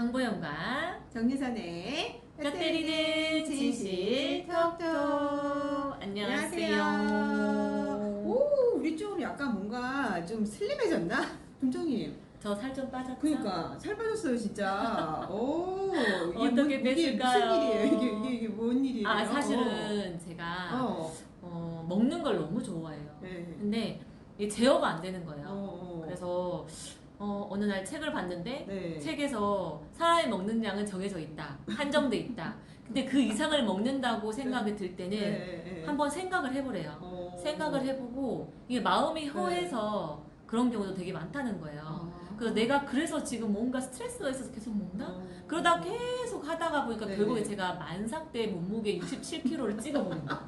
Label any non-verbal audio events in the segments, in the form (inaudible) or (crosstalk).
강보영과 정리선의 뼈 때리는 진실 톡톡 안녕하세요. 오, 우리 좀 약간 뭔가 좀 슬림해졌나? 팀장님. 저 살 좀 빠졌죠? 그러니까 살 빠졌어요 진짜. 오, 이게 어떻게 뭐- 이게 뺐을까요? 무슨 일이에요? 이게 이게 이게 뭔 일이에요? 아 사실은 제가 어, 어, 먹는 걸 너무 좋아해요. 네. 근데 이게 제어가 안 되는 거예요. 어, 어. 그래서 어, 어느 날 책을 봤는데 네. 책에서 사람이 먹는 양은 정해져 있다. 한정돼 있다. 근데 그 이상을 먹는다고 생각이 들 때는 네, 네. 한번 생각을 해보래요. 어. 생각을 해보고 이게 마음이 허해서 그런 경우도 되게 많다는 거예요. 아. 그래서 내가 그래서 지금 뭔가 스트레스가 있어서 계속 먹나? 어. 그러다 계속 하다가 보니까. 결국에 제가 만삭 때 몸무게 67kg를 찍어버린 거예요.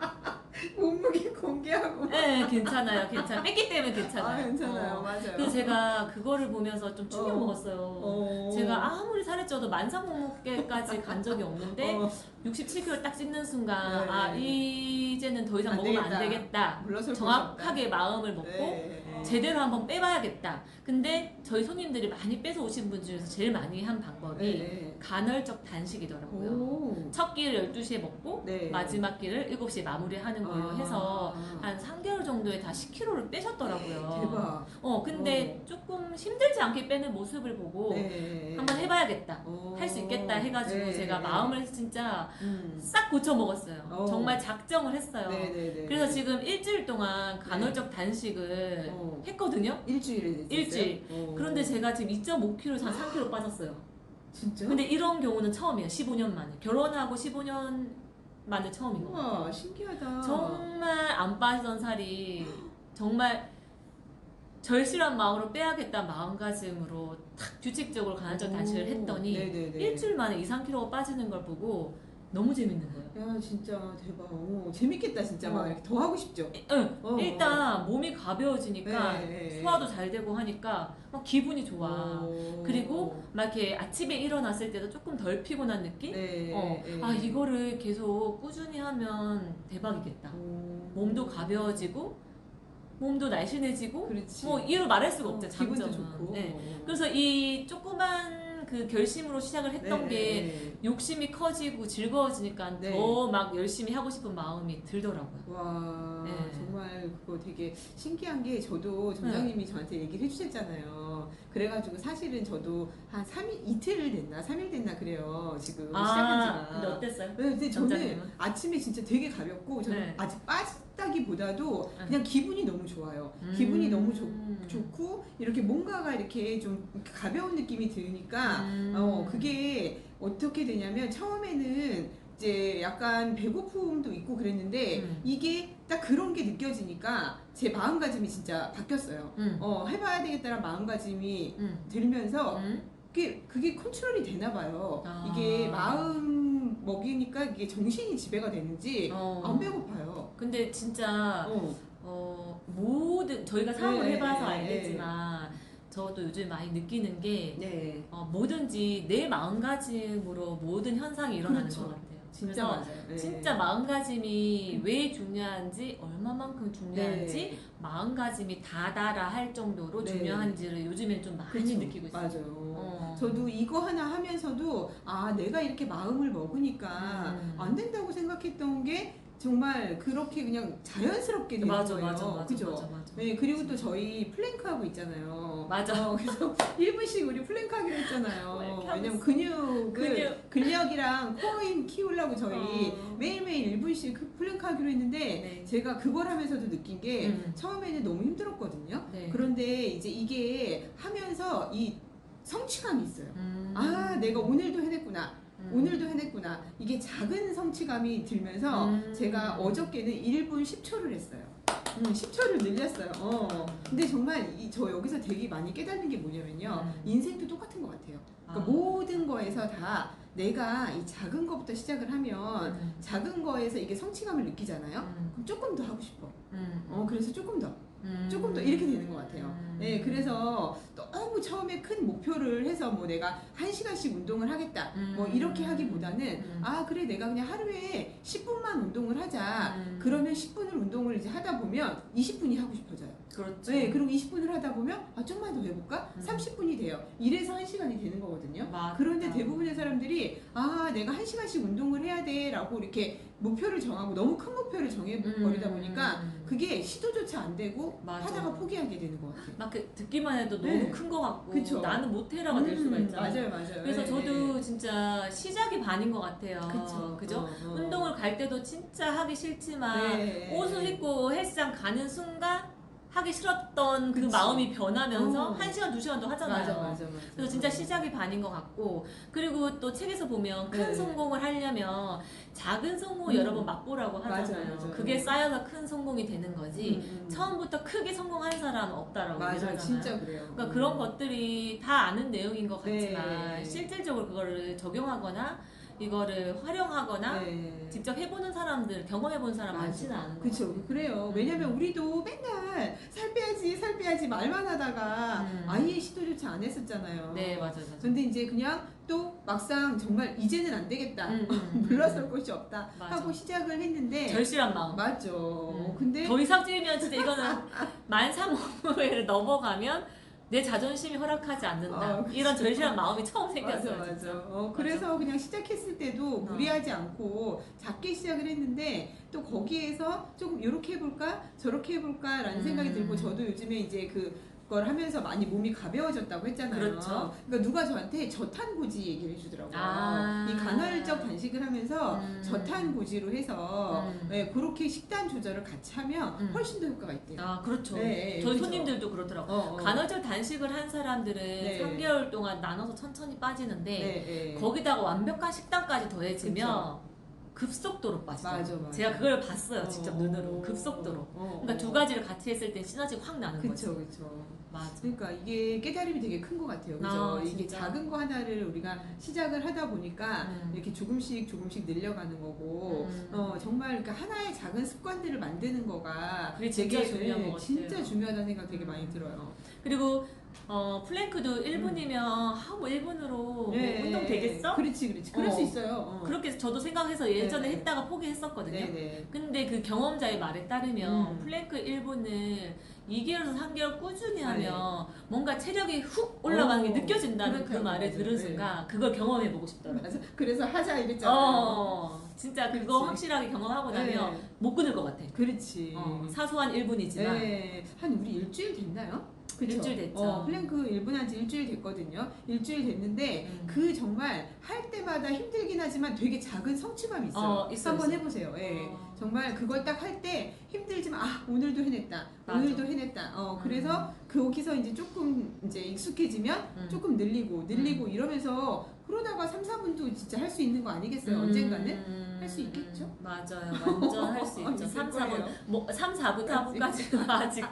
(laughs) 몸무게 공개하고. 네, 괜찮아요, 괜찮아요. 뺐기 때문에 괜찮아요. 아 괜찮아요, 어. 맞아요. 그래서 제가 그거를 보면서 좀 충격 어. 먹었어요. 어. 제가 아무리 살이 쪄도 만삭 몸무게까지 간 적이 없는데 어, 67kg 딱 찍는 순간 네. 아 이제는 더 이상 안 먹으면 안 되겠다. 되겠다. 물러설 정확하게 마음을 먹고 네. 제대로 한번 빼봐야겠다. 근데 저희 손님들이 많이 빼서 오신 분 중에서 제일 많이 한 방법이 네. 간헐적 단식이더라고요. 오. 첫 끼를 12시에 먹고 네. 마지막 끼를 7시에 마무리하는 걸로 아. 해서 한 3개월 정도에 다 10kg를 빼셨더라고요. 대박. 어, 근데 조금 힘들지 않게 빼는 모습을 보고 네. 한번 해봐야겠다. 오. 할 수 있겠다 해가지고 네. 제가 마음을 진짜 음. 싹 고쳐 먹었어요. 어. 정말 작정을 했어요. 네네네. 그래서 지금 일주일 동안 간헐적 단식을 어. 했거든요. 일주일에? 일주일. 어. 그런데 제가 지금 2.5kg, 한 3kg 빠졌어요. 진짜? 근데 이런 경우는 처음이에요. 15년 만에. 결혼하고 15년 만에 처음인 거 같아요. 우와 신기하다. 정말 안 빠지던 살이 정말 절실한 마음으로 빼야겠다 마음가짐으로 탁 규칙적으로 간헐적 단식을 오. 했더니 네네네. 일주일 만에 2, 3kg 빠지는 걸 보고 너무 재밌는 거예요. 야 진짜 대박. 오, 재밌겠다 진짜 어. 막 이렇게 더 하고 싶죠. 응, 어, 일단 몸이 가벼워지니까 네, 네, 네. 소화도 잘 되고 하니까 막 기분이 좋아. 오. 그리고 막 이렇게 아침에 일어났을 때도 조금 덜 피곤한 느낌? 네. 어, 네. 아 이거를 계속 꾸준히 하면 대박이겠다. 오. 몸도 가벼워지고 몸도 날씬해지고 그렇지. 뭐 이로 말할 수가 어, 없죠 기분도 장점은. 좋고. 네. 그래서 이 조그만 그 결심으로 시작을 했던 네, 게 네, 욕심이 커지고 즐거워지니까 네. 더막 열심히 하고 싶은 마음이 들더라고요. 네. 와 네. 정말 그거 되게 신기한 게 저도 점장님이 저한테 얘기를 해주셨잖아요. 그래가지고 사실은 저도 한 3일 이틀 됐나 3일 됐나 그래요 지금 시작한 지가. 근데 어땠어요? 네, 근데 저는 점장님은? 아침에 진짜 되게 가볍고 저는 네. 아직 빠 졌다기보다도 응. 그냥 기분이 너무 좋아요. 기분이 너무 좋, 음. 좋고 이렇게 뭔가가 이렇게 좀 가벼운 느낌이 드니까 음. 어 그게 어떻게 되냐면 처음에는 이제 약간 배고픔도 있고 그랬는데 음. 이게 딱 그런 게 느껴지니까 제 마음가짐이 진짜 바뀌었어요. 음. 어 해봐야 되겠다는 마음가짐이 음. 들면서 음. 그게 그게 컨트롤이 되나 봐요. 아. 이게 마음 먹이니까 이게 정신이 지배가 되는지 어. 안 배고파요. 근데 진짜 어. 어, 모든 저희가 사업을 네, 해봐서 네, 알겠지만 저도 요즘 많이 느끼는 게 네. 어, 뭐든지 내 마음가짐으로 모든 현상이 일어나는 그렇죠. 것 같아요. 진짜 맞아요. 네. 진짜 마음가짐이 왜 중요한지 얼마만큼 중요한지 네. 마음가짐이 다다라 할 정도로 네. 중요한지를 요즘엔 좀 많이 그렇죠. 느끼고 있어요. 맞아요. 어. 저도 이거 하나 하면서도 아 내가 이렇게 마음을 먹으니까 음. 안 된다고 생각했던 게 정말 그렇게 그냥 자연스럽게 되는 맞아, 거예요. 맞아, 맞아, 그죠? 맞아, 맞아. 네 그리고 또 저희 플랭크 하고 있잖아요. 맞아. 어, 그래서 (laughs) 1분씩 우리 플랭크 하기로 왜 했잖아요. 왜냐면 근육을 근육. 근력이랑 코어 힘 키우려고 저희 어. 매일매일 1분씩 그 플랭크 하기로 했는데 네. 제가 그걸 하면서도 느낀 게 음. 처음에는 너무 힘들었거든요. 네. 그런데 이제 이게 하면서 이 성취감이 있어요. 음. 아, 내가 오늘도 해냈구나. 음. 오늘도 해냈구나. 이게 작은 성취감이 들면서 음. 제가 어저께는 1분 10초를 했어요. 음, 10초를 늘렸어요. 어. 근데 정말 이, 저 여기서 되게 많이 깨닫는 게 뭐냐면요. 음. 인생도 똑같은 것 같아요. 그러니까 아. 모든 거에서 다 내가 이 작은 것부터 시작을 하면 음. 작은 거에서 이게 성취감을 느끼잖아요. 음. 그럼 조금 더 하고 싶어. 음. 어, 그래서 조금 더. 음. 조금 더 이렇게 되는 것 같아요. 음. 네, 그래서 너무 처음에 큰 목표를 해서 뭐 내가 한 시간씩 운동을 하겠다. 음. 뭐 이렇게 하기보다는 음. 아 그래 내가 그냥 하루에 10분만 운동을 하자. 음. 그러면 10분을 운동을 이제 하다 보면 20분이 하고 싶어져요. 그렇죠. 네, 그리고 20분을 하다 보면 아 좀만 더 해볼까? 음. 30분이 돼요. 이래서 한 시간이 되는 거거든요. 맞다. 그런데 사람들이 아 내가 한 시간씩 운동을 해야 돼라고 이렇게 목표를 정하고 너무 큰 목표를 정해버리다 보니까 음. 그게 시도조차 안 되고 맞아. 하다가 포기하게 되는 것 같아요. 막 그- 듣기만 해도 너무 네. 큰거 같고 그쵸. 나는 못해라가 될 수가 음, 있잖아요. 맞아요, 맞아요. 그래서 네, 저도 네. 진짜 시작이 반인 것 같아요. 그쵸. 그죠? 어, 어. 운동을 갈 때도 진짜 하기 싫지만 네. 옷을 입고 헬스장 가는 순간 하기 싫었던 그 그치. 마음이 변하면서 어. 한 시간 두 시간도 하잖아요. 맞아, 맞아, 맞아. 그래서 진짜 시작이 반인 것 같고 그리고 또 책에서 보면 큰 네. 성공을 하려면 작은 성공을 음. 여러 번 맛보라고 하잖아요. 맞아요, 맞아요. 그게 쌓여서 큰 성공이 되는 거지. 음, 음. 처음부터 크게 성공한 사람은 없다라고 맞아요. 진짜 그래요. 그러니까 음. 그런 것들이 다 아는 내용인 것 같지만 네. 실질적으로 그거를 적용하거나 이거를 활용하거나 네. 직접 해보는 사람들 경험해본 사람 맞아. 많지는 않은 것 그쵸 같아요. 그래요 음. 왜냐면 우리도 맨날 살 빼야지 살 빼야지 말만 하다가 음. 아예 시도조차 안 했었잖아요 네 맞아요 맞아요. 근데 이제 그냥 또 막상 정말 이제는 안 되겠다 음, 음, (laughs) 음. 물러설 곳이 없다 맞아. 하고 시작을 했는데 절실한 마음. 맞죠 음. 근데 더 이상 찌면 진짜 이거는 (laughs) 만 3호를 넘어가면 내 자존심이 허락하지 않는다. 아, 그치. 이런 절실한 (laughs) 마음이 처음 맞아 생겼어요. 맞아 진짜. 어, 그래서 그냥 시작했을 때도 무리하지 않고 작게 시작을 했는데 또 거기에서 조금 이렇게 해볼까 저렇게 해볼까라는 음. 생각이 들고 저도 요즘에 이제 그 그걸 하면서 많이 몸이 가벼워졌다고 했잖아요. 그렇죠. 그러니까 누가 저한테 저탄 고지 얘기를 해주더라고요. 아. 이 간헐적 단식을 하면서 음. 저탄 고지로 해서 음. 네, 그렇게 식단 조절을 같이 하면 음. 훨씬 더 효과가 있대요. 아 그렇죠. 네, 네, 저희 그죠. 손님들도 그렇더라고요. 어, 어. 간헐적 단식을 한 사람들은 네. 3개월 동안 나눠서 천천히 빠지는데 네, 네. 거기다가 완벽한 식단까지 더해지면 급속도로 빠지죠. 맞아, 맞아. 제가 그걸 봤어요. 직접 어, 눈으로 어, 급속도로. 어, 그러니까 어. 두 가지를 같이 했을 땐 시너지가 확 나는 거지. 그쵸 그쵸. 맞아. 그러니까 이게 깨달음이 되게 큰 것 같아요. 그죠? 아, 이게. 작은 거 하나를 우리가 시작을 하다 보니까 음. 이렇게 조금씩 조금씩 늘려가는 거고, 음. 어, 정말 그러니까 하나의 작은 습관들을 만드는 거가 그게 진짜 되게, 중요한 네, 것 같아요. 진짜 중요하다는 생각 되게 많이 들어요. 그리고 어, 플랭크도 1분이면 아, 뭐 1분으로 네, 운동 되겠어? 그렇지, 그렇지. 그럴 어. 수 있어요. 어. 그렇게 저도 생각해서 예전에 네. 했다가 포기했었거든요. 네네. 근데 그 경험자의 말에 따르면 음. 플랭크 1분을 2개월에서 3개월 꾸준히 네. 하면 뭔가 체력이 훅 올라가는 게 어, 느껴진다는 그 그러니까요. 말을 들은 네. 순간 그걸 경험해보고 싶더라고요. 그래서 하자 이랬잖아요. 어, 진짜 그거 그렇지. 확실하게 경험하고 나면 네. 못 끊을 것 같아. 그렇지. 어, 사소한 1분이지만 네, 한 우리 일주일 됐나요? 그쵸? 일주일 됐죠. 어, 플랭크 1분 한지 일주일 됐거든요. 일주일 됐는데 음. 그 정말 할 때마다 힘들긴 하지만 되게 작은 성취감이 있어요. 어, 있어요, 한번 있어요. 해보세요. 예. 어. 정말 그걸 딱 할 때 힘들지만 아 오늘도 해냈다. 맞아. 오늘도 해냈다. 어 그래서 거기서 이제 조금 이제 익숙해지면 음. 조금 늘리고 늘리고 이러면서 그러다가 3, 4분도 진짜 할 수 있는 거 아니겠어요? 음, 언젠가는? 음, 할수 있겠죠? 맞아요. 완전 할 수 (laughs) 있죠. 있을 3, 4분. 거예요. 뭐 3, 4분, 4분까지는 아직 어,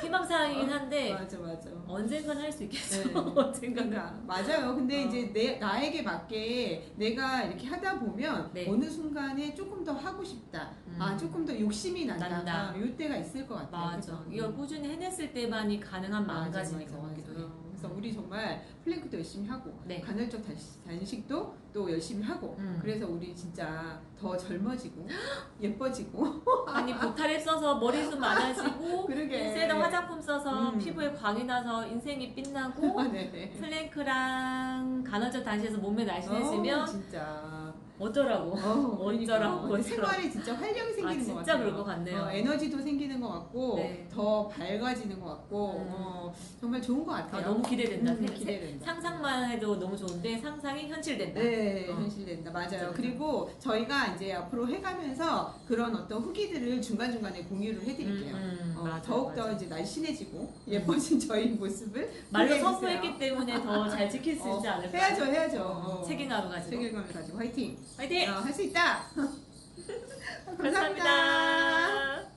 희망사항이긴 한데 맞아 맞아. 언젠간 할 수 있겠죠. 네. (laughs) 언젠간. 그러니까 맞아요. 근데 어. 이제 내 나에게 맞게 내가 이렇게 하다 보면 네. 어느 순간에 조금 더 하고 싶다. 음. 아 조금 더 욕심이 난다. 난다. 아, 요 때가 있을 것 같아요. 맞아. 그죠? 이걸 꾸준히 해냈을 때만이 가능한 마음가짐인 것 같기도. 해요. 그래서 우리 정말 플랭크도 열심히 하고 네. 간헐적 단식, 단식 도 또 열심히 하고 음. 그래서 우리 진짜 더 젊어지고 (gasps) 예뻐지고 (laughs) 아니 보탈에 써서 머리숱 많아지고. (laughs) 인세다 화장품 써서 음. 피부에 광이 나서 인생이 (laughs) 빛나고 아, 네네. 플랭크랑 간헐적 단식에서 몸매 날씬해지면 어, 진짜 어쩌라고. 어, 어쩌라고, 그러니까. 어쩌라고. 생활에 진짜 활력이 생기는 아것 진짜 같아요. 그럴 것 같네요. 어, 에너지도 생기는 것 같고 네. 더 밝아지는 것 같고 음. 어, 정말 좋은 것 아, 같아요. 너무 기대된다. 음, 세- 기대된다. 상상만 해도 너무 좋은데 상상이 현실된다. 네, 어. 현실된다. 맞아요. 진짜. 그리고 저희가 이제 앞으로 해가면서 그런 어떤 후기들을 중간 중간에 공유를 해드릴게요. 음, 음, 어, 맞아요, 더욱더 맞아요. 이제 날씬해지고 예뻐진 저희 모습을 말로. 선포했기 때문에 더 잘 지킬 수 어, 있지 않을까. 해야죠, 해야죠. 책임감을 가지고. 책임감을 가지고 화이팅! 화이팅! 어, 할수 있다! (laughs) 감사합니다.